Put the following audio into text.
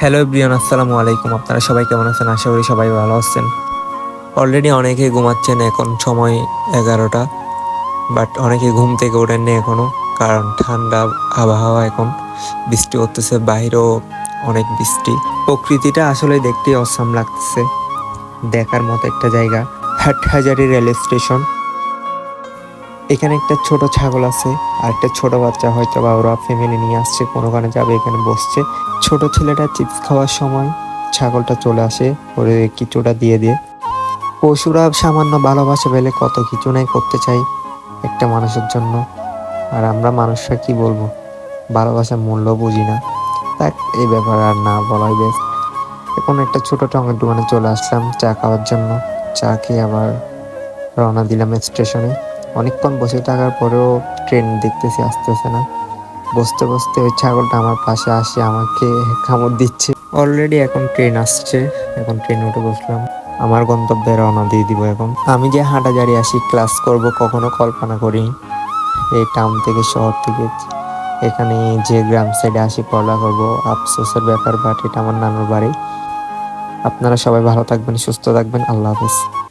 Hello Brian আসসালামু আলাইকুম। আপনারা সবাই কেমন আছেন? আশা করি সবাই ভালো আছেন। অলরেডি অনেকে ঘুমাচ্ছেন এখন, সময় এগারোটা। বাট অনেকে ঘুম থেকে ওঠেননি এখনও, কারণ ঠান্ডা আবহাওয়া এখন। বৃষ্টি হতেছে বাইরেও অনেক বৃষ্টি। প্রকৃতিটা আসলে দেখতে অসাম লাগতেছে। দেখার মতো একটা জায়গা। Hathazari rail station. এখানে একটা ছোট ছাগল আছে, আর একটা ছোট বাচ্চা হয়তো বা ওরা ফ্যামিলি নিয়ে আসছে, কোনো কারণে যাবে এখানে বসছে। ছোট ছেলেটা চিপস খাওয়ার সময় ছাগলটা চলে আসে, ওরে কিছুটা দিয়ে দিয়ে পশুরা সামান্য ভালোবাসা পেলে কত কিছু নাই করতে চাই একটা মানুষের জন্য। আর আমরা মানুষরা কি বলব? ভালোবাসার মূল্য বুঝি না। তাক, এই ব্যাপারে আর না বলাই বেশ। এখন একটা ছোট টঙের দোকানে চলে আসলাম, চা খাওয়ার জন্য। চা খেয়ে আবার রওনা দিলাম স্টেশনে অনেকক্ষণ বসে থাকার পরেও ট্রেন দেখতেছি, আসতেছে না। বসতে বসতে ওই ছাগলটা আমার পাশে আসে, আমাকে কামড় দিচ্ছে। অলরেডি এখন ট্রেন আসছে, এখন ট্রেন উঠে বসলাম। আমার গন্তব্যে রওনা দিয়ে দিব এখন। আমি যে হাঁটাজারি আসি ক্লাস করব, কখনো কল্পনা করি। এই টাউন থেকে শহর থেকে। এখানে যে গ্রাম সাইডে আসি, পড়া করব। আফসোসের ব্যাপার বাট এটা আমার নানুর বাড়ি। আপনারা সবাই ভালো থাকবেন, সুস্থ থাকবেন। আল্লাহ হাফিজ।